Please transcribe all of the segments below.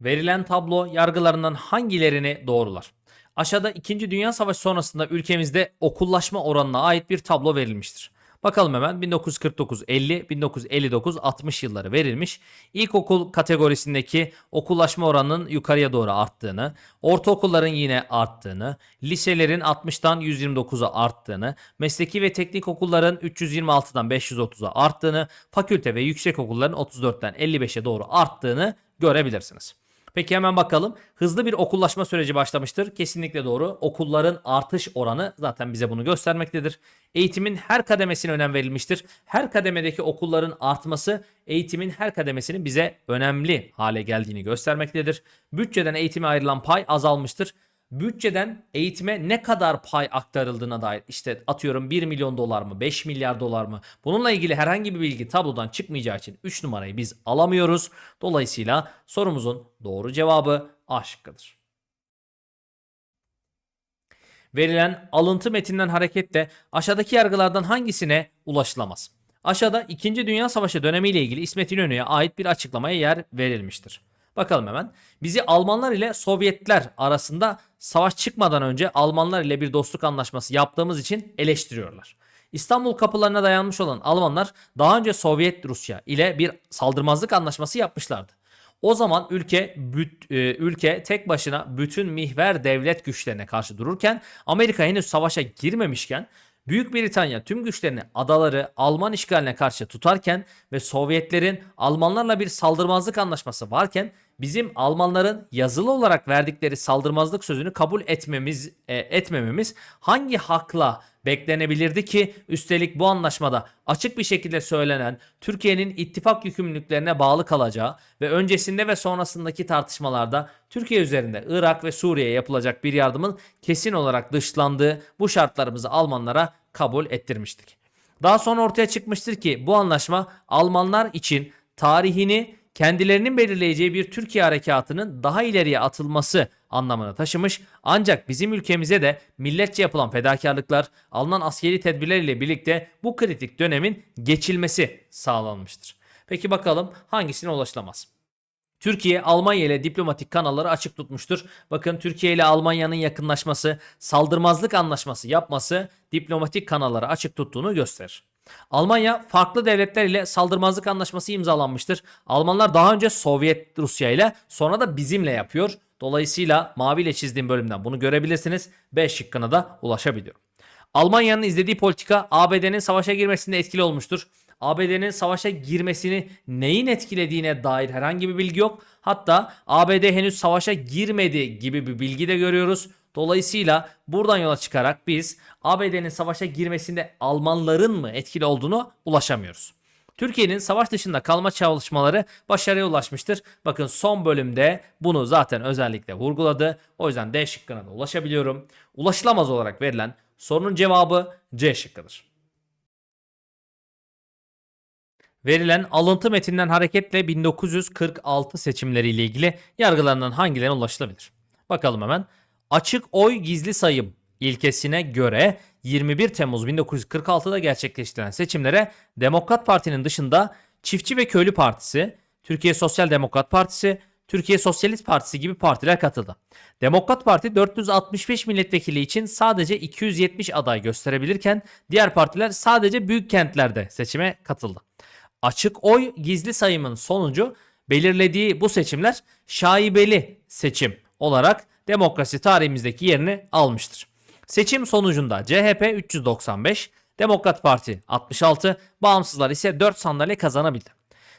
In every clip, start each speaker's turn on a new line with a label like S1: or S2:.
S1: Verilen tablo yargılarından hangilerini doğrular? Aşağıda 2. Dünya Savaşı sonrasında ülkemizde okullaşma oranına ait bir tablo verilmiştir. Bakalım hemen 1949 50 1959 60 yılları verilmiş. İlkokul kategorisindeki okullaşma oranının yukarıya doğru arttığını, ortaokulların yine arttığını, liselerin 60'tan 129'a arttığını, mesleki ve teknik okulların 326'dan 530'a arttığını, fakülte ve yüksek okulların 34'ten 55'e doğru arttığını görebilirsiniz. Peki hemen bakalım. Hızlı bir okullaşma süreci başlamıştır. Kesinlikle doğru. Okulların artış oranı zaten bize bunu göstermektedir. Eğitimin her kademesine önem verilmiştir. Her kademedeki okulların artması eğitimin her kademesinin bize önemli hale geldiğini göstermektedir. Bütçeden eğitime ayrılan pay azalmıştır. Bütçeden eğitime ne kadar pay aktarıldığına dair işte atıyorum 1 milyon dolar mı 5 milyar dolar mı bununla ilgili herhangi bir bilgi tablodan çıkmayacağı için 3 numarayı biz alamıyoruz. Dolayısıyla sorumuzun doğru cevabı A şıkkıdır. Verilen alıntı metinden hareketle aşağıdaki yargılardan hangisine ulaşılamaz? Aşağıda 2. Dünya Savaşı dönemiyle ilgili İsmet İnönü'ye ait bir açıklamaya yer verilmiştir. Bakalım hemen. Bizi Almanlar ile Sovyetler arasında savaş çıkmadan önce Almanlar ile bir dostluk anlaşması yaptığımız için eleştiriyorlar. İstanbul kapılarına dayanmış olan Almanlar daha önce Sovyet Rusya ile bir saldırmazlık anlaşması yapmışlardı. O zaman ülke büt- e, ülke tek başına bütün mihver devlet güçlerine karşı dururken Amerika henüz savaşa girmemişken Büyük Britanya tüm güçlerini adaları Alman işgaline karşı tutarken ve Sovyetlerin Almanlarla bir saldırmazlık anlaşması varken bizim Almanların yazılı olarak verdikleri saldırmazlık sözünü kabul etmemiz e, etmememiz hangi hakla beklenebilirdi ki üstelik bu anlaşmada açık bir şekilde söylenen Türkiye'nin ittifak yükümlülüklerine bağlı kalacağı ve öncesinde ve sonrasındaki tartışmalarda Türkiye üzerinde Irak ve Suriye'ye yapılacak bir yardımın kesin olarak dışlandığı bu şartlarımızı Almanlara kabul ettirmiştik. Daha sonra ortaya çıkmıştır ki bu anlaşma Almanlar için tarihini kendilerinin belirleyeceği bir Türkiye harekatının daha ileriye atılması anlamını taşımış. Ancak bizim ülkemize de milletçe yapılan fedakarlıklar, alınan askeri tedbirler ile birlikte bu kritik dönemin geçilmesi sağlanmıştır. Peki bakalım hangisine ulaşılamaz? Türkiye Almanya ile diplomatik kanalları açık tutmuştur. Bakın Türkiye ile Almanya'nın yakınlaşması, saldırmazlık anlaşması yapması diplomatik kanalları açık tuttuğunu gösterir. Almanya farklı devletler ile saldırmazlık anlaşması imzalanmıştır. Almanlar daha önce Sovyet Rusya ile sonra da bizimle yapıyor. Dolayısıyla maviyle çizdiğim bölümden bunu görebilirsiniz. B şıkkına da ulaşabiliyorum. Almanya'nın izlediği politika ABD'nin savaşa girmesinde etkili olmuştur. ABD'nin savaşa girmesini neyin etkilediğine dair herhangi bir bilgi yok. Hatta ABD henüz savaşa girmedi gibi bir bilgi de görüyoruz. Dolayısıyla buradan yola çıkarak biz ABD'nin savaşa girmesinde Almanların mı etkili olduğunu ulaşamıyoruz. Türkiye'nin savaş dışında kalma çalışmaları başarıya ulaşmıştır. Bakın son bölümde bunu zaten özellikle vurguladı. O yüzden D şıkkına da ulaşabiliyorum. Ulaşılamaz olarak verilen sorunun cevabı C şıkkıdır. Verilen alıntı metinden hareketle 1946 seçimleriyle ilgili yargılarından hangilerine ulaşılabilir? Bakalım hemen. Açık oy gizli sayım ilkesine göre 21 Temmuz 1946'da gerçekleştirilen seçimlere Demokrat Parti'nin dışında Çiftçi ve Köylü Partisi, Türkiye Sosyal Demokrat Partisi, Türkiye Sosyalist Partisi gibi partiler katıldı. Demokrat Parti 465 milletvekili için sadece 270 aday gösterebilirken diğer partiler sadece büyük kentlerde seçime katıldı. Açık oy gizli sayımın sonucu belirlediği bu seçimler şaibeli seçim olarak demokrasi tarihimizdeki yerini almıştır. Seçim sonucunda CHP 395, Demokrat Parti 66, bağımsızlar ise 4 sandalye kazanabildi.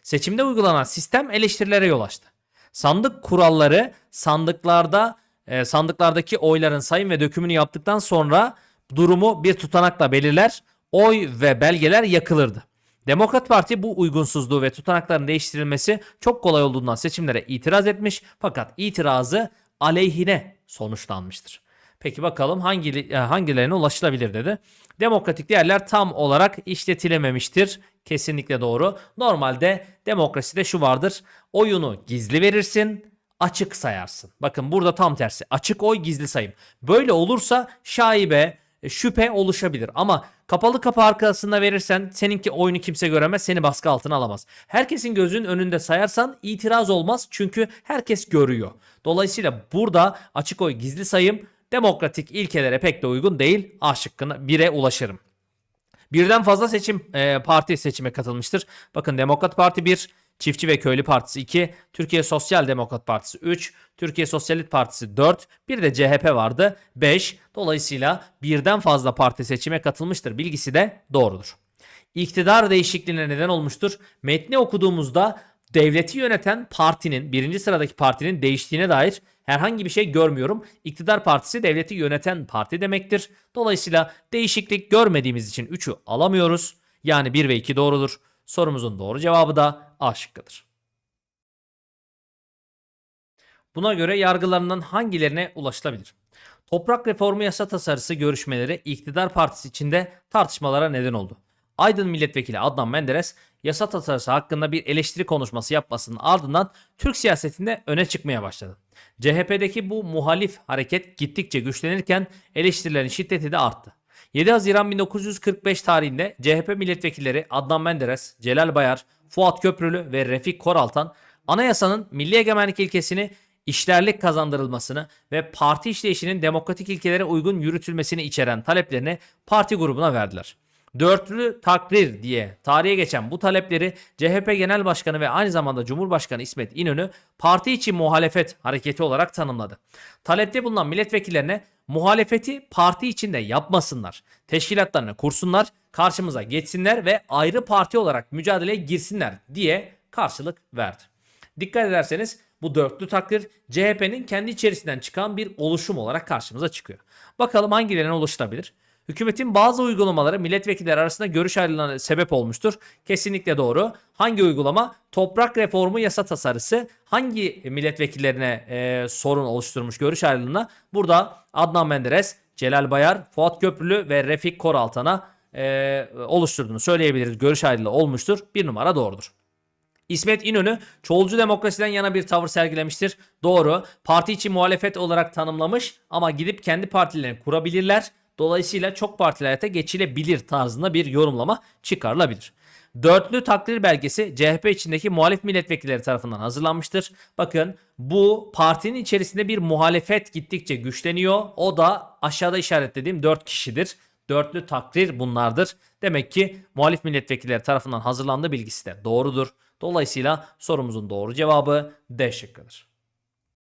S1: Seçimde uygulanan sistem eleştirilere yol açtı. Sandık kuralları sandıklarda e, sandıklardaki oyların sayım ve dökümünü yaptıktan sonra durumu bir tutanakla belirler, oy ve belgeler yakılırdı. Demokrat Parti bu uygunsuzluğu ve tutanakların değiştirilmesi çok kolay olduğundan seçimlere itiraz etmiş fakat itirazı aleyhine sonuçlanmıştır. Peki bakalım hangi e, hangilerine ulaşılabilir dedi. Demokratik değerler tam olarak işletilememiştir. Kesinlikle doğru. Normalde demokraside şu vardır. Oyunu gizli verirsin, açık sayarsın. Bakın burada tam tersi. Açık oy gizli sayım. Böyle olursa şaibe, şüphe oluşabilir. Ama kapalı kapı arkasında verirsen seninki oyunu kimse göremez, seni baskı altına alamaz. Herkesin gözünün önünde sayarsan itiraz olmaz çünkü herkes görüyor. Dolayısıyla burada açık oy gizli sayım demokratik ilkelere pek de uygun değil. A şıkkına 1'e ulaşırım. Birden fazla seçim e, parti seçime katılmıştır. Bakın Demokrat Parti 1, Çiftçi ve Köylü Partisi 2, Türkiye Sosyal Demokrat Partisi 3, Türkiye Sosyalist Partisi 4, bir de CHP vardı 5. Dolayısıyla birden fazla parti seçime katılmıştır. Bilgisi de doğrudur. İktidar değişikliğine neden olmuştur. Metni okuduğumuzda devleti yöneten partinin, birinci sıradaki partinin değiştiğine dair herhangi bir şey görmüyorum. İktidar partisi devleti yöneten parti demektir. Dolayısıyla değişiklik görmediğimiz için 3'ü alamıyoruz. Yani 1 ve 2 doğrudur. Sorumuzun doğru cevabı da A şıkkıdır. Buna göre yargılarından hangilerine ulaşılabilir? Toprak reformu yasa tasarısı görüşmeleri iktidar partisi içinde tartışmalara neden oldu. Aydın Milletvekili Adnan Menderes yasa tasarısı hakkında bir eleştiri konuşması yapmasının ardından Türk siyasetinde öne çıkmaya başladı. CHP'deki bu muhalif hareket gittikçe güçlenirken eleştirilerin şiddeti de arttı. 7 Haziran 1945 tarihinde CHP milletvekilleri Adnan Menderes, Celal Bayar, Fuat Köprülü ve Refik Koraltan anayasanın milli egemenlik ilkesini işlerlik kazandırılmasını ve parti işleyişinin demokratik ilkelere uygun yürütülmesini içeren taleplerini parti grubuna verdiler. Dörtlü takrir diye tarihe geçen bu talepleri CHP Genel Başkanı ve aynı zamanda Cumhurbaşkanı İsmet İnönü parti içi muhalefet hareketi olarak tanımladı. Talepte bulunan milletvekillerine muhalefeti parti içinde yapmasınlar. Teşkilatlarını kursunlar, karşımıza geçsinler ve ayrı parti olarak mücadeleye girsinler diye karşılık verdi. Dikkat ederseniz bu dörtlü takdir CHP'nin kendi içerisinden çıkan bir oluşum olarak karşımıza çıkıyor. Bakalım hangilerine ulaşılabilir? Hükümetin bazı uygulamaları milletvekilleri arasında görüş ayrılığına sebep olmuştur. Kesinlikle doğru. Hangi uygulama? Toprak reformu yasa tasarısı hangi milletvekillerine e, sorun oluşturmuş görüş ayrılığına? Burada Adnan Menderes, Celal Bayar, Fuat Köprülü ve Refik Koraltan'a e, oluşturduğunu söyleyebiliriz. Görüş ayrılığı olmuştur. Bir numara doğrudur. İsmet İnönü çoğulcu demokrasiden yana bir tavır sergilemiştir. Doğru. Parti içi muhalefet olarak tanımlamış ama gidip kendi partilerini kurabilirler. Dolayısıyla çok partili hayata geçilebilir tarzında bir yorumlama çıkarılabilir. Dörtlü takdir belgesi CHP içindeki muhalif milletvekilleri tarafından hazırlanmıştır. Bakın bu partinin içerisinde bir muhalefet gittikçe güçleniyor. O da aşağıda işaretlediğim 4 kişidir. Dörtlü takdir bunlardır. Demek ki muhalif milletvekilleri tarafından hazırlandığı bilgisi de doğrudur. Dolayısıyla sorumuzun doğru cevabı D şıkkıdır.